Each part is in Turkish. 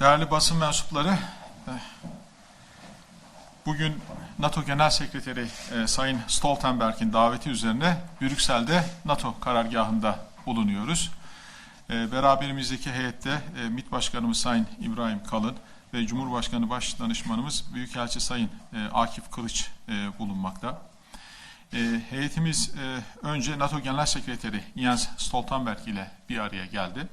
Değerli basın mensupları, bugün NATO Genel Sekreteri eh, Sayın Stoltenberg'in daveti üzerine Brüksel'de NATO karargahında bulunuyoruz. Eh, Beraberimizdeki heyette eh, MİT Başkanımız Sayın İbrahim Kalın ve Cumhurbaşkanı Başdanışmanımız Büyükelçi Sayın Akif Kılıç bulunmakta. E, heyetimiz e, önce NATO Genel Sekreteri Jens Stoltenberg ile bir araya geldi.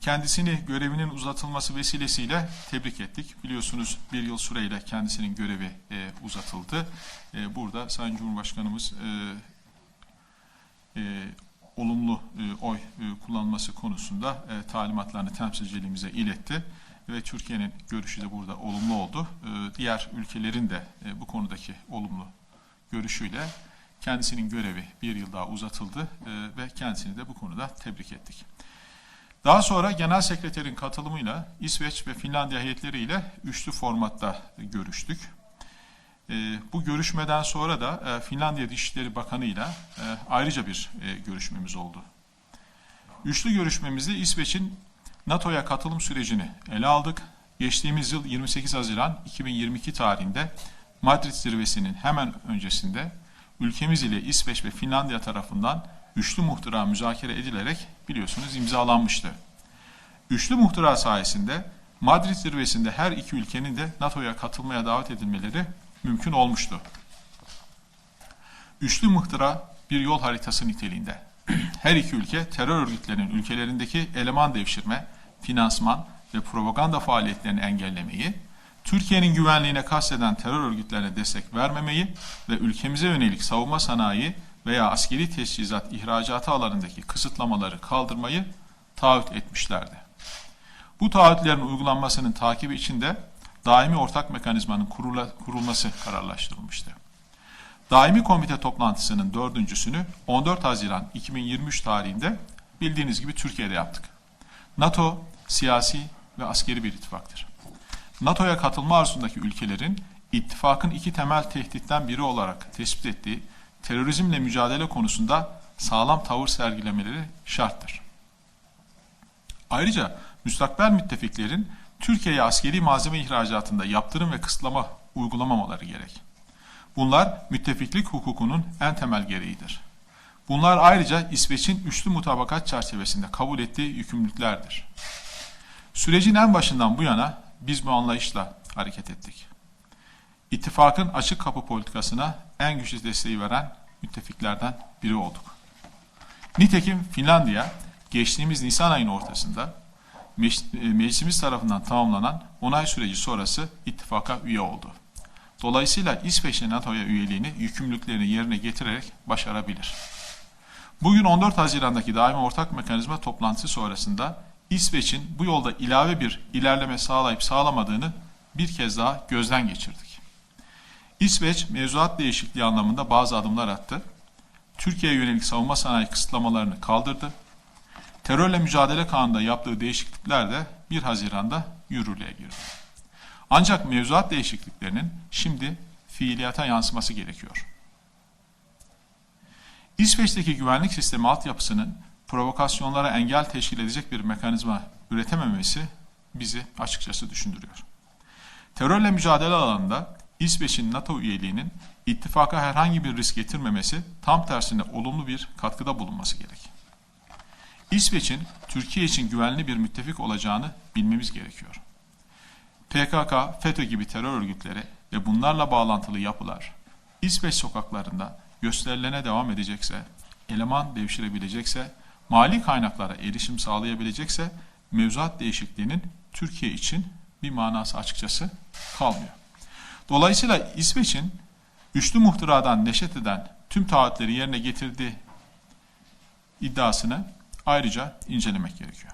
Kendisini görevinin uzatılması vesilesiyle tebrik ettik. Biliyorsunuz bir yıl süreyle kendisinin görevi e, uzatıldı. E, burada Sayın Cumhurbaşkanımız e, e, olumlu e, oy e, kullanması konusunda e, talimatlarını temsilciliğimize iletti ve Türkiye'nin görüşü de burada olumlu oldu. E, diğer ülkelerin de e, bu konudaki olumlu görüşüyle kendisinin görevi bir yıl daha uzatıldı e, ve kendisini de bu konuda tebrik ettik. Daha sonra Genel Sekreterin katılımıyla İsveç ve Finlandiya heyetleriyle üçlü formatta görüştük. E, bu görüşmeden sonra da e, Finlandiya Dışişleri Bakanı ile ayrıca bir e, görüşmemiz oldu. Üçlü görüşmemizde İsveç'in NATO'ya katılım sürecini ele aldık. Geçtiğimiz yıl 28 Haziran 2022 tarihinde Madrid zirvesinin hemen öncesinde ülkemiz ile İsveç ve Finlandiya tarafından üçlü muhtıra müzakere edilerek biliyorsunuz imzalanmıştı. Üçlü muhtıra sayesinde Madrid zirvesinde her iki ülkenin de NATO'ya katılmaya davet edilmeleri mümkün olmuştu. Üçlü muhtıra bir yol haritası niteliğinde. Her iki ülke terör örgütlerinin ülkelerindeki eleman devşirme, finansman ve propaganda faaliyetlerini engellemeyi, Türkiye'nin güvenliğine kasteden terör örgütlerine destek vermemeyi ve ülkemize yönelik savunma sanayi veya askeri teçhizat ihracatı alanındaki kısıtlamaları kaldırmayı taahhüt etmişlerdi. Bu taahhütlerin uygulanmasının takibi için de daimi ortak mekanizmanın kurulması kararlaştırılmıştı. Daimi komite toplantısının dördüncüsünü 14 Haziran 2023 tarihinde bildiğiniz gibi Türkiye'de yaptık. NATO siyasi ve askeri bir ittifaktır. NATO'ya katılma arzusundaki ülkelerin ittifakın iki temel tehditten biri olarak tespit ettiği terörizmle mücadele konusunda sağlam tavır sergilemeleri şarttır. Ayrıca müstakbel müttefiklerin Türkiye'ye askeri malzeme ihracatında yaptırım ve kısıtlama uygulamamaları gerek. Bunlar müttefiklik hukukunun en temel gereğidir. Bunlar ayrıca İsveç'in üçlü mutabakat çerçevesinde kabul ettiği yükümlülüklerdir. Sürecin en başından bu yana biz bu anlayışla hareket ettik. İttifakın açık kapı politikasına en güçlü desteği veren müttefiklerden biri olduk. Nitekim Finlandiya geçtiğimiz Nisan ayının ortasında meclisimiz tarafından tamamlanan onay süreci sonrası ittifaka üye oldu. Dolayısıyla İsveç'in NATO'ya üyeliğini yükümlülüklerini yerine getirerek başarabilir. Bugün 14 Haziran'daki daimi ortak mekanizma toplantısı sonrasında İsveç'in bu yolda ilave bir ilerleme sağlayıp sağlamadığını bir kez daha gözden geçirdik. İsveç mevzuat değişikliği anlamında bazı adımlar attı. Türkiye'ye yönelik savunma sanayi kısıtlamalarını kaldırdı. Terörle mücadele kanunda yaptığı değişiklikler de 1 Haziran'da yürürlüğe girdi. Ancak mevzuat değişikliklerinin şimdi fiiliyata yansıması gerekiyor. İsveç'teki güvenlik sistemi altyapısının provokasyonlara engel teşkil edecek bir mekanizma üretememesi bizi açıkçası düşündürüyor. Terörle mücadele alanında İsveç'in NATO üyeliğinin ittifaka herhangi bir risk getirmemesi tam tersine olumlu bir katkıda bulunması gerek. İsveç'in Türkiye için güvenli bir müttefik olacağını bilmemiz gerekiyor. PKK, FETÖ gibi terör örgütleri ve bunlarla bağlantılı yapılar İsveç sokaklarında gösterilene devam edecekse, eleman devşirebilecekse, mali kaynaklara erişim sağlayabilecekse mevzuat değişikliğinin Türkiye için bir manası açıkçası kalmıyor. Dolayısıyla İsveç'in üçlü muhtıradan neşet eden tüm taahhütleri yerine getirdiği iddiasını ayrıca incelemek gerekiyor.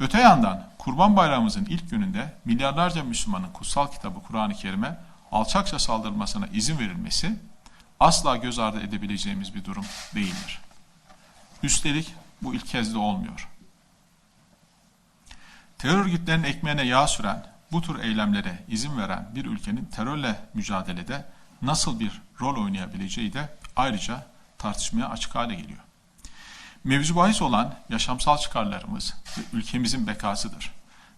Öte yandan Kurban Bayramımızın ilk gününde milyarlarca Müslümanın kutsal kitabı Kur'an-ı Kerim'e alçakça saldırılmasına izin verilmesi asla göz ardı edebileceğimiz bir durum değildir. Üstelik bu ilk kez de olmuyor. Terör örgütlerinin ekmeğine yağ süren, bu tür eylemlere izin veren bir ülkenin terörle mücadelede nasıl bir rol oynayabileceği de ayrıca tartışmaya açık hale geliyor. Mevzu bahis olan yaşamsal çıkarlarımız ve ülkemizin bekasıdır.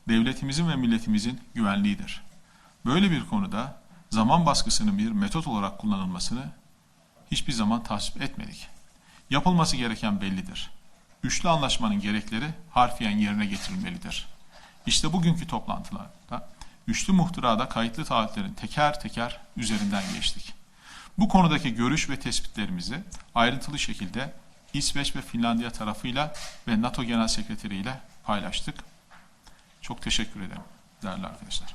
devletimizin ve milletimizin güvenliğidir. Böyle bir konuda zaman baskısının bir metot olarak kullanılmasını hiçbir zaman tasvip etmedik. Yapılması gereken bellidir. Üçlü anlaşmanın gerekleri harfiyen yerine getirilmelidir. İşte bugünkü toplantılarda üçlü muhtırada kayıtlı taahhütlerin teker teker üzerinden geçtik. Bu konudaki görüş ve tespitlerimizi ayrıntılı şekilde İsveç ve Finlandiya tarafıyla ve NATO Genel Sekreteri ile paylaştık. Çok teşekkür ederim değerli arkadaşlar.